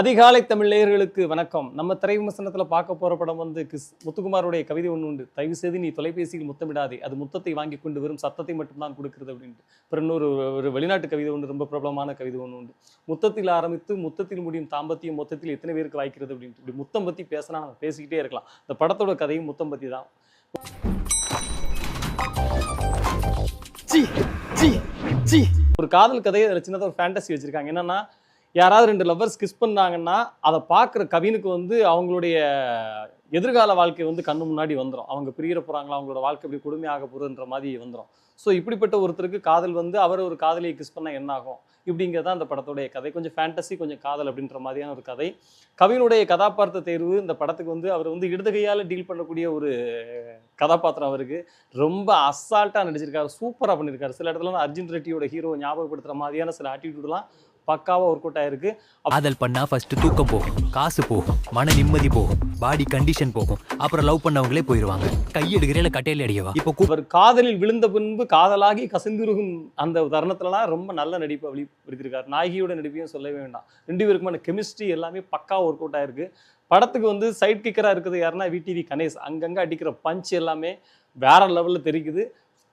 அதிகாலை தமிழ் நேயர்களுக்கு வணக்கம். நம்ம திரை விமர்சனத்தில் பார்க்க போற படம் வந்து கிஸ் முத்துக்குமாருடைய கவிதை ஒன்று உண்டு. தயவு செய்து நீ தொலைபேசியில் முத்தமிடாதே. அது முத்தத்தை வாங்கி கொண்டு வெறும் சத்தத்தை மட்டும்தான் கொடுக்கிறது அப்படின்ட்டு. அப்புறம் இன்னொரு ஒரு வெளிநாட்டு கவிதை ஒன்று ரொம்ப பிரபலமான கவிதை ஒன்று உண்டு. முத்தத்தில் ஆரம்பித்து முத்தத்தில் முடியும் தாம்பத்தியம் மொத்தத்தில் எத்தனை பேருக்கு வாய்க்கிறது அப்படின்ட்டு. இப்படி முத்தம் பத்தி பேசினா நம்ம பேசிக்கிட்டே இருக்கலாம். இந்த படத்தோட கதையும் முத்தம் பற்றி தான். ஒரு காதல் கதையை சின்னதாக ஒரு ஃபேண்டசி வச்சிருக்காங்க. என்னன்னா யாராவது ரெண்டு லவ்வர்ஸ் கிஸ் பண்ணாங்கன்னா அதை பார்க்குற கவினுக்கு வந்து அவங்களுடைய எதிர்கால வாழ்க்கை வந்து கண்ணு முன்னாடி வந்துடும் அவங்க பிரியற போகிறாங்களா அவங்களோட வாழ்க்கை இப்படி கொடுமையாக போகுதுன்ற மாதிரி வந்துடும் ஸோ இப்படிப்பட்ட ஒருத்தருக்கு காதல் வந்து அவர் ஒரு காதலியை கிஸ் பண்ணால் என்ன ஆகும் இப்படிங்கிறது தான் அந்த படத்துடைய கதை. கொஞ்சம் ஃபேண்டசி கொஞ்சம் காதல் அப்படின்ற மாதிரியான ஒரு கதை. கவினுடைய கதாபாத்திர தேர்வு இந்த படத்துக்கு வந்து அவர் வந்து இடது கையால் டீல் பண்ணக்கூடிய ஒரு கதாபாத்திரம் அவருக்கு. ரொம்ப அசால்ட்டாக நடிச்சிருக்காரு. சூப்பராக பண்ணியிருக்காரு சில இடத்துல அர்ஜுன் ரெட்டியோட ஹீரோ ஞாபகப்படுத்துகிற மாதிரியான சில ஆட்டிடியூட்லாம் பக்காவாக ஒர்க் அவுட் ஆயிருக்கு. காதல் பண்ணா ஃபர்ஸ்ட் தூக்கம் போகும். காசு போகும். மன நிம்மதி போகும். பாடி கண்டிஷன் போகும். அப்புறம் லவ் பண்ணவங்களே போயிருவாங்க. கையெடுக்கிறேன் கட்டையில அடியவா? இப்போ கூ- அவர் காதலில் விழுந்த பின்பு காதலாகி கசிந்துருகும் அந்த தருணத்துலலாம் ரொம்ப நல்ல நடிப்பை வெளிப்படுத்தியிருக்காரு நாயகியோட நடிப்பையும் சொல்லவே வேண்டாம். ரெண்டு பேருக்குமான கெமிஸ்ட்ரி எல்லாமே பக்கா ஒர்க் அவுட் ஆயிருக்கு. படத்துக்கு வந்து சைட் கிக்கராக இருக்குது யாருன்னா விடிவி கணேஷ். அங்கங்கே அடிக்கிற பஞ்ச் எல்லாமே வேற லெவலில் தெரிக்குது.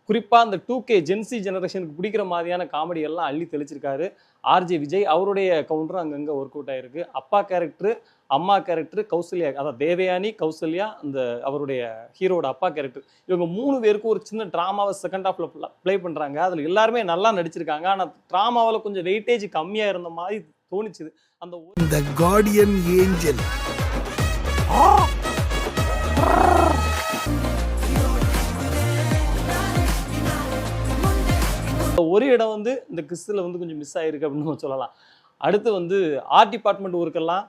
குறிப்பாக அந்த டூ கே ஜென்சி ஜெனரேஷனுக்கு பிடிக்கிற மாதிரியான காமெடி எல்லாம் அள்ளி தெளிச்சிருக்காரு. ஆர்ஜே விஜய் அவருடைய கவுண்டரும் அங்கங்கே ஒர்க் அவுட் ஆயிருக்கு. அப்பா கேரக்டரு அம்மா கேரக்டர் கௌசல்யா அதான் தேவயானி கௌசல்யா அந்த அவருடைய ஹீரோட அப்பா கேரக்டர் இவங்க மூணு பேருக்கும் ஒரு சின்ன ட்ராமாவை செகண்ட் ஆஃப்ல ப்ளே பண்ணுறாங்க அதில் எல்லாருமே நல்லா நடிச்சிருக்காங்க. ஆனால் ட்ராமாவில் கொஞ்சம் வெயிட்டேஜ் கம்மியாக இருந்த மாதிரி தோணுச்சுது அந்த ஒரு- ஏஞ்சல் ஒரு இடம் வந்து இந்த கிறிஸ்தில் வந்து கொஞ்சம் மிஸ் ஆயிருக்கு அப்படின்னு நம்ம சொல்லலாம். அடுத்து வந்து ஆர்ட் டிபார்ட்மெண்ட் ஒர்க்கெல்லாம்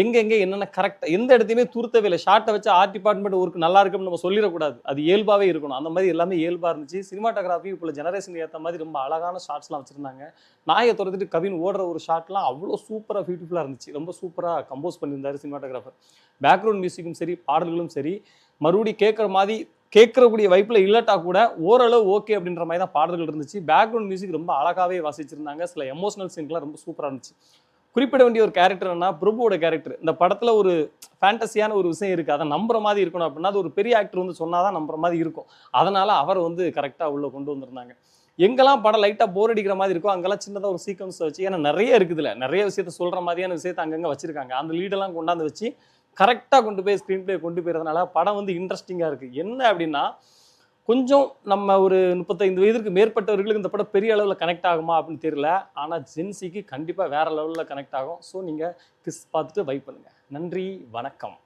எங்கே எங்கே என்னென்ன கரெக்டாக எந்த இடத்தையுமே துருத்தவே இல்லை. ஷார்ட்டை வச்சு ஆர்ட் டிபார்ட்மெண்ட் ஒர்க் நல்லா இருக்குன்னு நம்ம சொல்லிடக்கூடாது. அது இயல்பாகவே இருக்கணும். அந்த மாதிரி எல்லாமே இயல்பாக இருந்துச்சு. சினிமாட்டோகிராஃபி இப்போ ஜெனரேஷனுக்கு ஏற்ற மாதிரி ரொம்ப அழகான ஷார்ட்ஸ்லாம் வச்சிருந்தாங்க. நாயை துரத்துட்டு கவின் ஓடுற ஒரு ஷாட்லாம் அவ்வளோ சூப்பராக பியூட்டிஃபுல்லாக இருந்துச்சு. ரொம்ப சூப்பராக கம்போஸ் பண்ணியிருந்தார் சினிமாட்டோகிராஃபர் பேக்ரவுண்ட் மியூசிக்கும் சரி பாடல்களும் சரி மறுபடி கேட்குற மாதிரி கேட்கறக்கூடிய வைப்பில் இல்லட்டா கூட ஓரளவு ஓகே அப்படின்ற மாதிரி தான் பாடல்கள் இருந்துச்சு. பேக்ரவுண்ட் மியூசிக் ரொம்ப அழகாகவே வாசிச்சிருந்தாங்க. சில எமோஷனல் சீன்லாம் ரொம்ப சூப்பராக இருந்துச்சு. குறிப்பிட வேண்டிய ஒரு கேரக்டர் என்ன பிரபுவோட கேரக்டர் இந்த படத்தில் ஒரு ஃபேண்டஸியான ஒரு விஷயம் இருக்குது அதை நம்புற மாதிரி இருக்கணும் அப்படின்னா அது ஒரு பெரிய ஆக்டர் வந்து சொன்னால் தான் நம்புற மாதிரி இருக்கும். அதனால் அவர் வந்து கரெக்டாக உள்ளே கொண்டு வந்திருந்தாங்க. எங்கெல்லாம் படம் லைட்டாக போர் அடிக்கிற மாதிரி இருக்கோ அங்கெல்லாம் சின்னதாக ஒரு சீக்வன்ஸ் வச்சு ஏன்னா நிறைய இருக்குதுல நிறைய விஷயத்த சொல்கிற மாதிரியான விஷயத்தை அங்கங்கே வச்சுருக்காங்க. அந்த லீடெல்லாம் கொண்டாந்து வச்சு கரெக்டாக கொண்டு போய் ஸ்க்ரீன் பிளே கொண்டு போயிருந்தனால படம் வந்து இன்ட்ரெஸ்டிங்காக இருக்குது என்ன அப்படின்னா கொஞ்சம் நம்ம ஒரு முப்பத்தைந்து வயதிற்கு மேற்பட்டவர்களுக்கு இந்த படம் பெரிய அளவில் கனெக்ட் ஆகுமா அப்படின்னு தெரியல. ஆனால் ஜென்சிக்கு கண்டிப்பாக வேறு லெவலில் கனெக்ட் ஆகும். ஸோ நீங்கள் கிஸ் பார்த்துட்டு வைப் பண்ணுங்கள் நன்றி வணக்கம்.